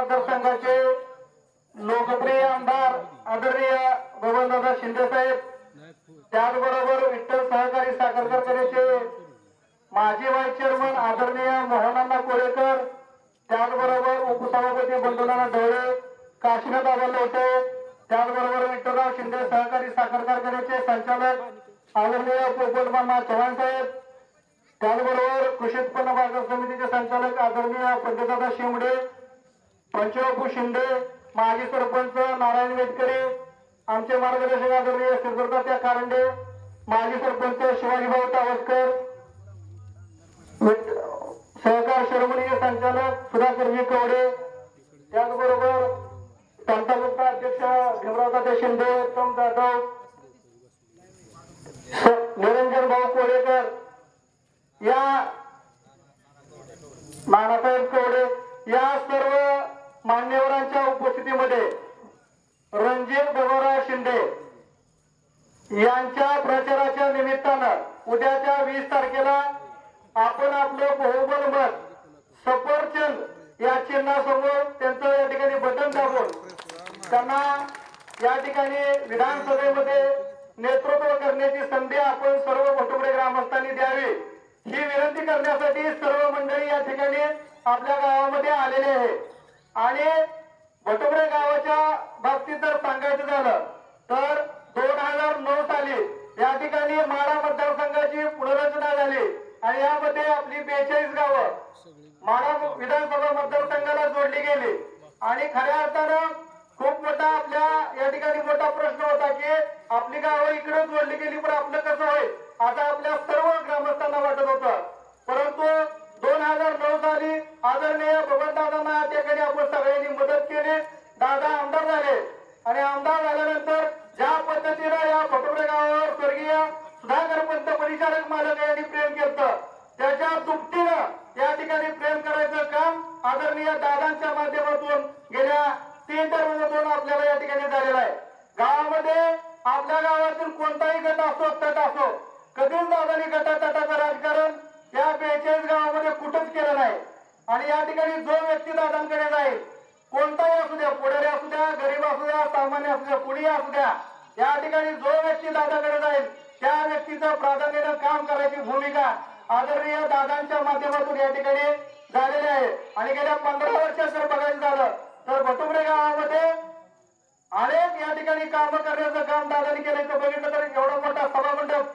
मतदारसंघाचे लोकप्रिय आमदार आदरणीय बबनदादा शिंदे साहेब त्याचबरोबर विठ्ठल सहकारी साखर कारखान्याचे माजी व्हाईस चेअरमन आदरणीय मोहनांना कोरेकर त्याचबरोबर उपसभापती बंधुनाना ढवळे काशीनाथ दादा होते. त्याचबरोबर विठ्ठलराव शिंदे सहकारी साखर कारखान्याचे संचालक आदरणीय पोपटमामा चव्हाण साहेब त्याचबरोबर कृषी उत्पन्न बाजार समितीचे संचालक आदरणीय पंतदादा शिमडे पंचबापू शिंदे माजी सरपंच नारायण वेटकरी आमचे मार्गदर्शक आदरणीय श्रीदत्ता कारंडे माजी सरपंच शिवाजीभाऊ टावसकर सहकार शर्मणीय संचालक सुधाकरजी कवडे त्याचबरोबर गुप्ता अध्यक्ष भीमरावदादा शिंदे उत्तम जाधव निरंजन भाऊ कोळेकर या नानासाहेब कवडे या सर्व मान्यवरांच्या उपस्थितीमध्ये रणजित भगवराव शिंदे यांच्या प्रचाराच्या निमित्तानं उद्याच्या वीस तारखेला आपण आपलं बहुबल मत सफरचंद या चिन्हासमोर त्यांचं या ठिकाणी बटन दाबून त्यांना या ठिकाणी विधानसभेमध्ये नेतृत्व करण्याची संधी आपण सर्व मोठमोठे ग्रामस्थांनी द्यावी. ही विनंती करण्यासाठी सर्व मंडळी या ठिकाणी आपल्या गावामध्ये आलेले आहे आणि भटुकडे गावाच्या बाबतीत जर सांगायचं झालं तर दोन हजार नऊ साली या ठिकाणी माडा मतदारसंघाची पुनर्रचना झाली. आणि यामध्ये आपली बेचाळीस गावं माडा विधानसभा मतदारसंघाला जोडली गेली. आणि खऱ्या अर्थानं खूप मोठा आपल्या या ठिकाणी मोठा प्रश्न होता की आपली गावं इकडे जोडली गेली पण आपलं कसं? परिचारक मालक यांनी प्रेम केलं त्याच्या दुपटीनं या ठिकाणी प्रेम करायचं काम आदरणीय दादांच्या माध्यमातून गेल्या तीन टर्ममधून आपल्याला या ठिकाणी झालेलं आहे. गावामध्ये आपल्या गावातील कोणताही गट असो तट असो कधीच दादानी गटा तटाचं राजकारण या बेचाळीस गावामध्ये कुठंच केलं नाही. आणि या ठिकाणी जो व्यक्ती दादांकडे जाईल कोणताही असू द्या पुढारी असू द्या गरीब असू द्या सामान्य असू द्या कुणी असू द्या या ठिकाणी जो व्यक्ती दादाकडे जाईल त्या व्यक्तीचं प्राधान्यानं काम करायची भूमिका आदरणीय दादांच्या माध्यमातून या ठिकाणी झालेली आहे. आणि गेल्या पंधरा वर्षात जर बघायचं झालं तर भटुबडे गावामध्ये अनेक या ठिकाणी काम करण्याचं काम दादानी केलं तर बघितलं तर एवढा मोठा सभामंडप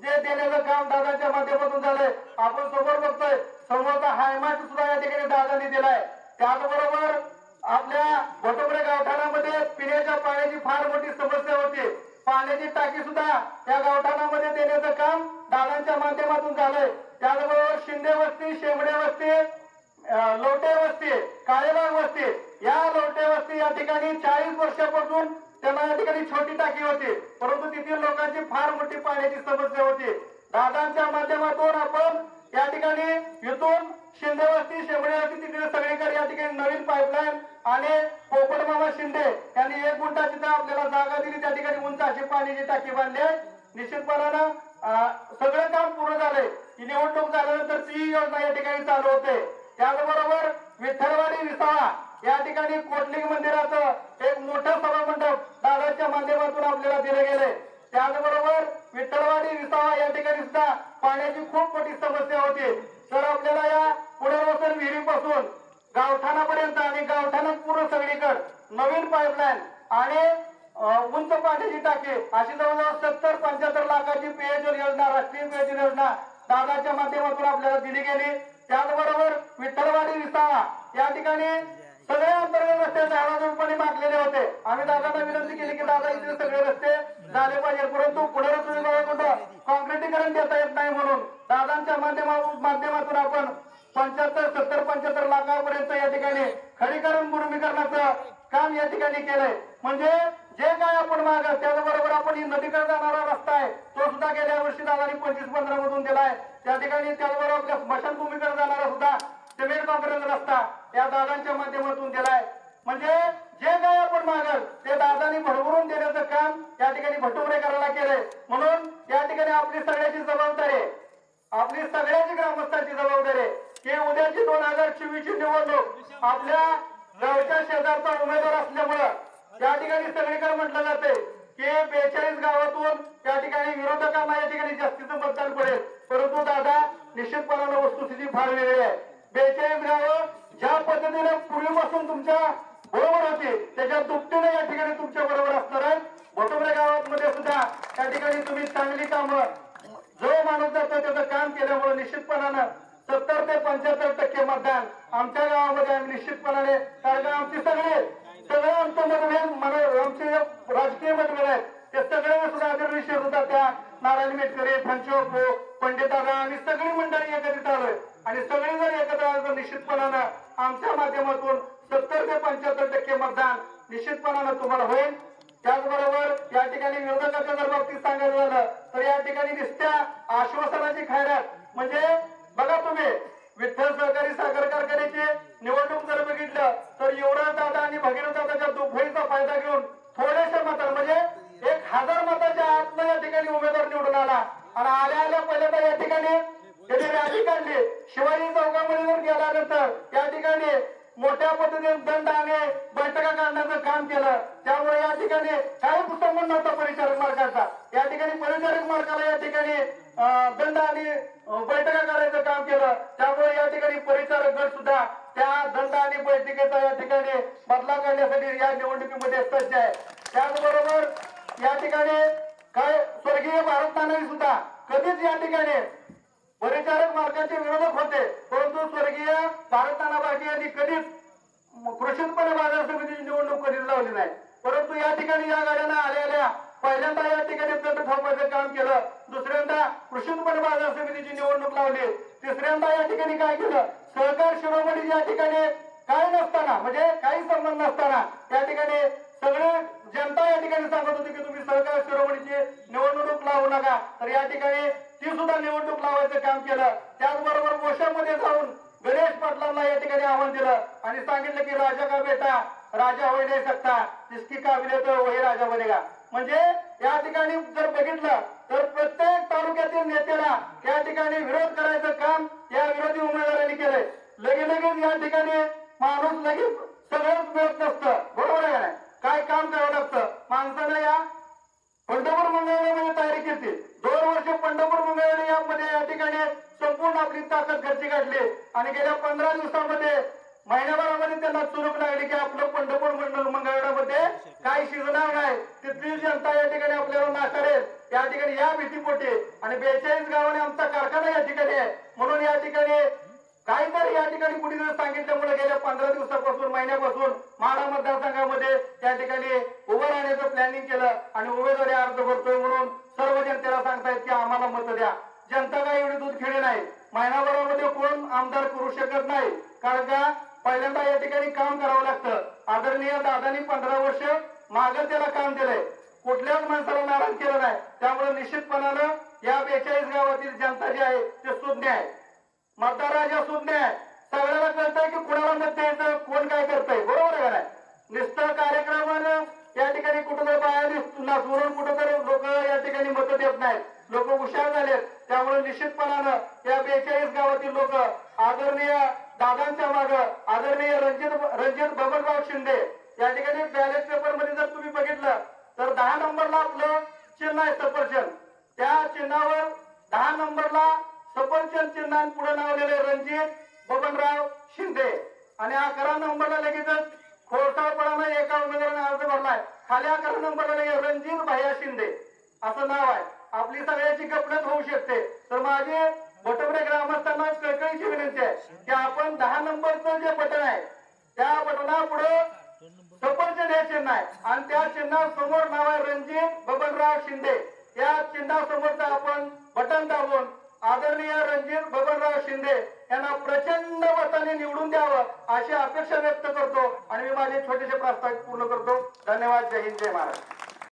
जे देण्याचं काम दादाच्या माध्यमातून झालंय. आपण समोर बघतोय समोरचा हायमाट सुद्धा या ठिकाणी दादानी दिलाय. त्याचबरोबर आपल्या भटुबडे गावठाणामध्ये पिण्याच्या पाण्याची फार मोठी समस्या होती. पाण्याची टाकी सुद्धा या गावठाणामध्ये देण्याचं काम दादांच्या माध्यमातून झालंय. त्याचबरोबर शिंदे वस्ती शेंबडे वस्ती लोटे वस्ती काळेबाग वस्ती या लोटे वस्ती या ठिकाणी चाळीस वर्षापासून त्यांना या ठिकाणी छोटी टाकी होती. परंतु तेथील लोकांची फार मोठी पाण्याची समस्या होती. दादांच्या माध्यमातून आपण या ठिकाणी इथून शिंदे वस्ती शेमडे वस्ती तिथे सगळीकडे या ठिकाणी नवीन पाईपलाईन आणि पोपट मामा शिंदे यांनी एक गुंठा तिथं आपल्याला जागा दिली. त्या ठिकाणी उंच अशी पाण्याची टाकी बांधली. आहे निश्चितपणानं सगळं काम पूर्ण झालंय. ही निवडणूक झाल्यानंतर ती योजना या ठिकाणी चालू होते. त्याचबरोबर विठ्ठलवाडी विसावा या ठिकाणी कोटलिंग मंदिराचं एक मोठं सभामंडप दादाच्या माध्यमातून आपल्याला दिलं गेलंय. त्याचबरोबर विठ्ठलवाडी विसावा या ठिकाणी सुद्धा पाण्याची खूप मोठी समस्या होती. तर आपल्याला या पुनर्वसन विहिरीपासून गावठाणापर्यंत आणि गावठाणात पूर्ण सगळीकडे नवीन पाईपलाईन आणि उंच पाण्याची टाकी अशी जवळजवळ सत्तर पंच्याहत्तर लाखाची पेयजल योजना राष्ट्रीय पेयजल योजना दादाच्या माध्यमातून आपल्याला दिली गेली. त्याचबरोबर विठ्ठलवाडी विसावा या ठिकाणी सगळे अंतर्गत रस्ते झाडाझुडपणे मागलेले होते. आम्ही दादांना विनंती केली की दादा इथे सगळे रस्ते झाले पाहिजे परंतु पुनर्वसन विभागाकडून कॉन्क्रिटीकरण देता येत नाही म्हणून दादांच्या माध्यमातून आपण पंच्याहत्तर सत्तर पंच्याहत्तर लाखापर्यंत या ठिकाणी खडीकरण मुरमीकरणाचं काम या ठिकाणी केलंय. म्हणजे जे काय आपण माग त्याचबरोबर आपण ही नदीकडे जाणारा रस्ता आहे तो सुद्धा गेल्या वर्षी दादानी पंचवीस पंधरा मधून दिलाय. त्या ठिकाणी त्याचबरोबर आपल्या स्मशानभूमीकडे जाणारा सुद्धा सिमेंट काँक्रीट रस्ता या दादांच्या माध्यमातून दिलाय. म्हणजे जे काय आपण मागल ते दादानी भरभरून देण्याचं काम या ठिकाणी भटुमरे करायला केलंय म्हणून या ठिकाणी आपली सगळ्याची जबाबदारी आहे आपली सगळ्याची ग्रामस्थांची जबाबदारी आहे की उद्याची दोन हजार चोवीस ची निवडणूक आपल्या गावच्या जवळच्या शेजारचा उमेदवार असल्यामुळं त्या ठिकाणी सगळीकडे म्हटलं जाते की बेचाळीस गावातून त्या ठिकाणी विरोधकांना या ठिकाणी जास्तीचं मतदान पडेल. परंतु दादा निश्चितपणानं वस्तुस्थिती फार वेगळी आहे. बेचाळीस गावं ज्या पद्धतीने पूर्वीपासून तुमच्या बरोबर होती त्याच्या दुपटीने या ठिकाणी तुमच्या बरोबर असणार आहेत. मोठमोठ्या गावांमध्ये सुद्धा त्या ठिकाणी तुम्ही चांगली कामं जो माणूस जातो त्याचं काम केल्यामुळे निश्चितपणानं सत्तर ते पंच्याहत्तर मतदान आमच्या गावामध्ये आम्ही निश्चितपणाने कारण का आमची सगळे सगळे आमचे मतभेद मला आमचे राजकीय मतभेद आहेत. ते सगळे सुद्धा आदरणीय होता त्या नारायण मेटकरे फंचोप पंडितारा आणि सगळी मंडळी एकत्रित आलोय. आणि सगळे जर एकत्र आलो तर निश्चितपणानं आमच्या माध्यमातून सत्तर ते पंच्याहत्तर टक्के मतदान निश्चितपणानं तुम्हाला होईल. त्याचबरोबर या ठिकाणी विरोधकाच्या जर बाबतीत सांगायचं झालं तर या ठिकाणी दिसत्या आश्वासनाची खैरात. म्हणजे बघा तुम्ही विठ्ठल सहकारी साखर कारखान्याची निवडणूक जर बघितलं तर युवराज दादा आणि भगीरथ दादाच्या दुफळीचा फायदा घेऊन थोड्याशा मतांना म्हणजे एक हजार मताच्या आतनं या ठिकाणी उमेदवार निवडून आला आणि आल्या आल्या पहिल्यांदा या ठिकाणी त्याने रॅली काढली शिवाजी चौकामध्ये जर गेल्यानंतर या ठिकाणी मोठ्या पद्धतीने दंड आणि बैठका काढण्याचं काम त्यामुळे या ठिकाणी काही संबंध नव्हता परिचारक मार्गाचा या ठिकाणी परिचारक मार्गाला या ठिकाणी दंड आणि बैठका करायचं काम केलं. त्यामुळे या ठिकाणी परिचारक गट सुद्धा त्या दंड आणि बैठकीचा या ठिकाणी बदला करण्यासाठी या निवडणुकीमध्ये सज्ज आहे. त्याचबरोबर या ठिकाणी काय स्वर्गीय भारत नानावी सुद्धा कधीच या ठिकाणी परिचारक मार्गाचे विरोधक होते. परंतु स्वर्गीय भारत नाना यांनी कधीच म- बाजार समितीची निवडणूक कधीच लावली नाही. परंतु या ठिकाणी या गाड्यांना आलेल्या पहिल्यांदा या ठिकाणी दंड थांबवायचं काम केलं. दुसऱ्यांदा कृषी उत्पन्न बाजार समितीची निवडणूक लावली. तिसऱ्यांदा या ठिकाणी काय केलं? सहकार शिरोमणी या ठिकाणी काय नसताना म्हणजे काही संबंध नसताना या ठिकाणी सगळे जनता या ठिकाणी सांगत होती की तुम्ही सहकार शिरोमणीची निवडणूक लावू नका. तर या ठिकाणी ती सुद्धा निवडणूक लावायचं काम केलं. त्याचबरोबर मोशामध्ये जाऊन गणेश पाटलांना या ठिकाणी आव्हान दिलं. आणि सांगितलं की राजा का बेटा? राजा होई नाही सकता जिसकी काबिलियत हो वही राजा बनेगा. म्हणजे या ठिकाणी जर बघितलं तर प्रत्येक तालुक्यातील नेत्याला या ठिकाणी विरोध करायचं काम या विरोधी उमेदवारांनी केलंय. लगे लगेच या ठिकाणी माणूस लगेच सगळंच मिळत नसतं. बरोबर आहे काय काम करावं लागतं? माणसानं या पंढरपूर मंगळामध्ये तयारी केली. दोन वर्ष पंढरपूर मंगळाने यामध्ये या ठिकाणी संपूर्ण आपली ताकद घरची काढली. आणि गेल्या पंधरा दिवसामध्ये महिन्याभरामध्ये त्यांना चुरूक लागली की आपलं पंढरपूर मंडळ मंगळामध्ये काय शिजणार नाही. तिथली जनता या ठिकाणी आपल्याला नाकारेल या ठिकाणी या भीतीपोटी आणि बेचाळीस गावाने आमचा कारखाना या ठिकाणी आहे. म्हणून या ठिकाणी काहीतरी या ठिकाणी कुणी सांगितल्यामुळे गेल्या पंधरा दिवसापासून महिन्यापासून माडा मतदारसंघामध्ये त्या ठिकाणी उभं राहण्याचं प्लॅनिंग केलं आणि उमेदवारी अर्ज भरतोय म्हणून सर्व जनतेला सांगतायत की आम्हाला मत द्या. जनता काही एवढी दूध खेळी नाही. महिनाभरामध्ये कोण आमदार करू शकत नाही. कारण का? पहिल्यांदा या ठिकाणी काम करावं लागतं. आदरणीय दादानी पंधरा वर्ष मागं त्याला काम दिलंय. कुठल्याच माणसाला नाराज केलं नाही. त्यामुळे निश्चितपणानं या बेचाळीस गावातील जनता जी आहे ते सुज्ञ आहे. मतदार राजा सुज्ञ आहे. सगळ्याला कळतंय की कुणाला मत द्यायचं कोण काय करतंय. बरोबर आहे का नाही? कार्यक्रमानं या ठिकाणी कुठं बाया नाचवरून कुठं तरी लोक या ठिकाणी मत देत नाहीत. लोक हुशार झालेत. त्यामुळे निश्चितपणानं या बेचाळीस गावातील लोक आदरणीय दादांच्या माग आदरणीय रणजित रणजित बबनराव शिंदे या ठिकाणी बॅलेट पेपरमध्ये जर तुम्ही बघितलं तर दहा नंबरला आपलं चिन्ह आहे सफरचंद. त्या चिन्हावर दहा नंबरला सफरचंद चिन्हान पुढे नावलेले लिहिलंय रणजित बबनराव शिंदे. आणि अकरा नंबरला लगेचच खोडसाळपणानं एका उमेदवाराने अर्ज भरलाय. खाली अकरा नंबरला लगेच रणजित भैया शिंदे. असं नाव आहे. आपली सगळ्याची गपणत होऊ शकते. तर माझे बटवडे ग्रामस्थांना कळकळीची विनंती आहे की आपण दहा नंबरचं जे बटन आहे त्या बटना पुढे सफरचंद हे चिन्ह आहे आणि त्या चिन्हा समोर नाव आहे रणजित बबनराव शिंदे. या चिन्हासमोरचं आपण बटन दाबून आदरणीय रणजित बबनराव शिंदे यांना प्रचंड मताने निवडून द्यावं अशी अपेक्षा व्यक्त करतो. आणि मी माझे छोटेसे प्रस्ताव पूर्ण करतो. धन्यवाद. जय हिंद. जय महाराज